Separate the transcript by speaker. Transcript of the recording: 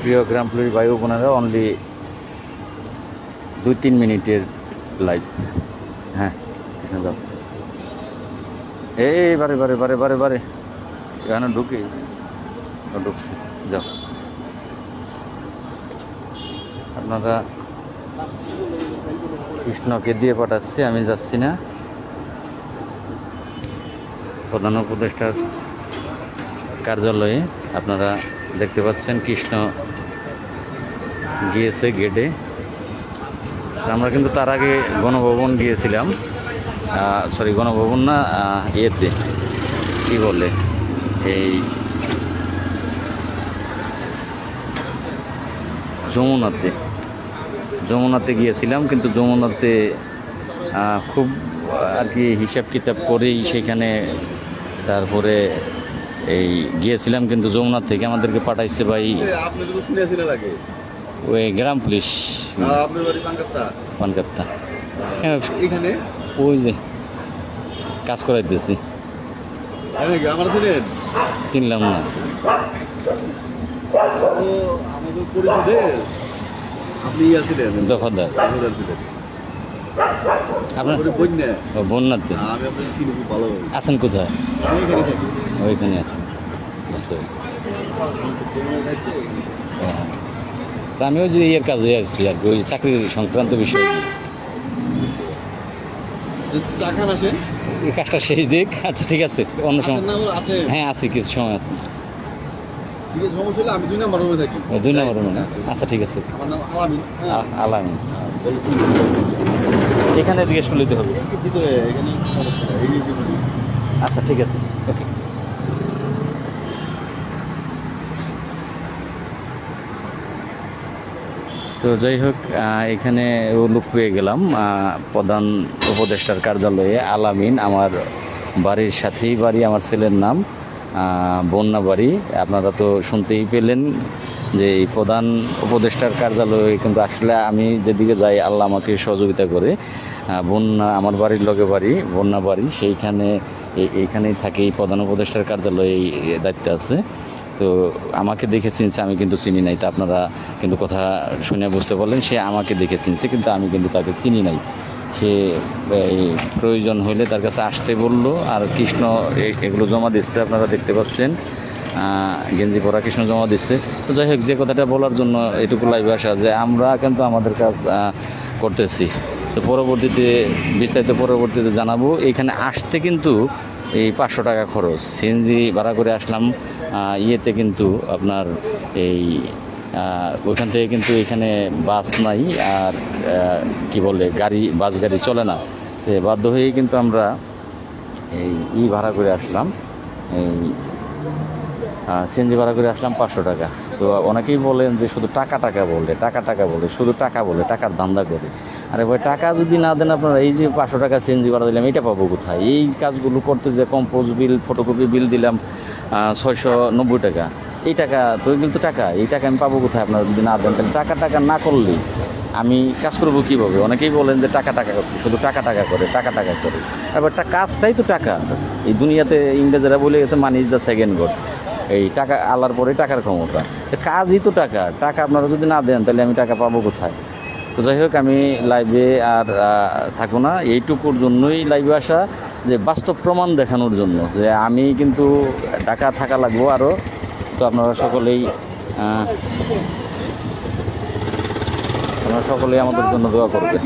Speaker 1: প্রিয় গ্রামপুলির বায়ু বোনেরা অনলি দুই তিন মিনিটের লাইভ হ্যাঁ যাও। এই, বারে বারে বারে বারে বারে। এখানে ঢুকে। ঢুকছে। যাও। আপনারা কৃষ্ণকে দিয়ে পাঠাচ্ছি, আমি যাচ্ছি না। প্রধান উপদেষ্টার কার্যালয়ে আপনারা দেখতে পাচ্ছেন কৃষ্ণ গিয়েছে গেটে। আমরা কিন্তু তার আগে গণভবন গিয়েছিলাম। সরি গণভবন না ইয়েতে কি বলে? এই যমুনাতে। যমুনাতে গিয়েছিলাম, কিন্তু যমুনাতে খুব আর কি হিসাব কিতাব করেই সেখানে তারপরে এই গিয়েছিলাম, কিন্তু যমুনা থেকে আমাদেরকে পাঠাইছে ভাই। ওই গ্রাম পুলিশ। পানকাত্তা
Speaker 2: এখানে?
Speaker 1: ওই যে কাজ
Speaker 2: আমার ছিলেন
Speaker 1: চিনলাম না। দফাদার। আপনার? ও, বন্যাতে আছেন কোথায়? ওইখানে আছেন। বুঝতে পারছি। তা আমি ওই যে ইয়ের কাজে আসছি আর কি, ওই চাকরির সংক্রান্ত বিষয়। কাজটা শেষ দিক আচ্ছা ঠিক আছে অন্য সময়। হ্যাঁ আছি কিছু সময় আছে।
Speaker 2: দুই নাম্বার রুমে
Speaker 1: নম্বর রুমে আচ্ছা ঠিক আছে।
Speaker 2: আলামিন। হ্যাঁ
Speaker 1: এখানে জিজ্ঞেস করলে হবে। আচ্ছা ঠিক আছে। ওকে। তো যাই হোক এখানে লোক পেয়ে গেলাম। প্রধান উপদেষ্টার কার্যালয়ে আলামিন, আমার বাড়ির সাথেই বাড়ি, আমার ছেলের নাম বন্যা বাড়ি। আপনারা তো শুনতেই পেলেন যে এই প্রধান উপদেষ্টার কার্যালয়ে কিন্তু আসলে আমি যেদিকে যাই, আল্লাহ আমাকে সহযোগিতা করে। বন্যা, আমার বাড়ির লগে বাড়ি, বন্যা বাড়ি, সেইখানে এই- এইখানেই থাকে এই প্রধান উপদেষ্টার কার্যালয়ে দায়িত্বে আছে। তো আমাকে দেখে চিনছে, আমি কিন্তু চিনি নাই। তা আপনারা কিন্তু কথা শুনে বুঝতে পারলেন, সে আমাকে দেখে চিনছে, কিন্তু আমি কিন্তু তাকে চিনি নাই। সে প্রয়োজন হলে তার কাছে আসতে বলল, আর কৃষ্ণ এগুলো জমা দিচ্ছে, আপনারা দেখতে পাচ্ছেন। গেঞ্জি পরা কৃষ্ণ জমা দিচ্ছে। তো যাই হোক, যে কথাটা বলার জন্য এটুকু লাইভে আসা যে আমরা কিন্তু আমাদের কাজ করতেছি। তো পরবর্তীতে, বিস্তারিত পরবর্তীতে জানাব, এখানে আসতে কিন্তু এই পাঁচশো টাকা খরচ। সিএনজি ভাড়া করে আসলাম ইয়েতে কিন্তু আপনার এই ওইখান থেকে কিন্তু এখানে বাস নাই আর কি বলে, গাড়ি, বাস গাড়ি চলে না। বাধ্য হয়ে কিন্তু আমরা এই ই ভাড়া করে আসলাম। এই সিএনজি ভাড়া করে আসলাম পাঁচশো টাকা। তো অনেকেই বলেন যে শুধু টাকা টাকা বলে, টাকা টাকা বলে, শুধু টাকা বলে, টাকার ধান্দা করে। আরে ভাই, টাকা যদি না দেন আপনারা এই যে পাঁচশো টাকা সিএনজি ভাড়া দিলাম, এটা পাবো কোথায়? এই কাজগুলো করতে যে কম্পোজ বিল ফটোকপি বিল দিলাম ছয়শো নব্বই টাকা। এই টাকা, তো কিন্তু টাকা। এই টাকা আমি পাবো কোথায় আপনারা যদি না দেন? তাহলে টাকা টাকা না করলে আমি কাজ করব কীভাবে? অনেকেই বলেন যে টাকা টাকা, শুধু টাকা টাকা করে, টাকা টাকা করে। এবার কাজটাই তো টাকা। এই দুনিয়াতে ইংরেজরা বলে গেছে money is the second God এই টাকা আল্লাহর পরে টাকার ক্ষমতা। কাজই তো টাকা টাকা আপনারা যদি না দেন তাহলে আমি টাকা পাবো কোথায়? তো যাই হোক, আমি লাইভে আর থাকব না। এইটুকুর জন্যই লাইভে আসা, যে বাস্তব প্রমাণ দেখানোর জন্য, যে আমি কিন্তু টাকা থাকা লাগবো আরও তো আপনারা সকলেই আপনারা সকলেই আমাদের জন্য দোয়া করবেন।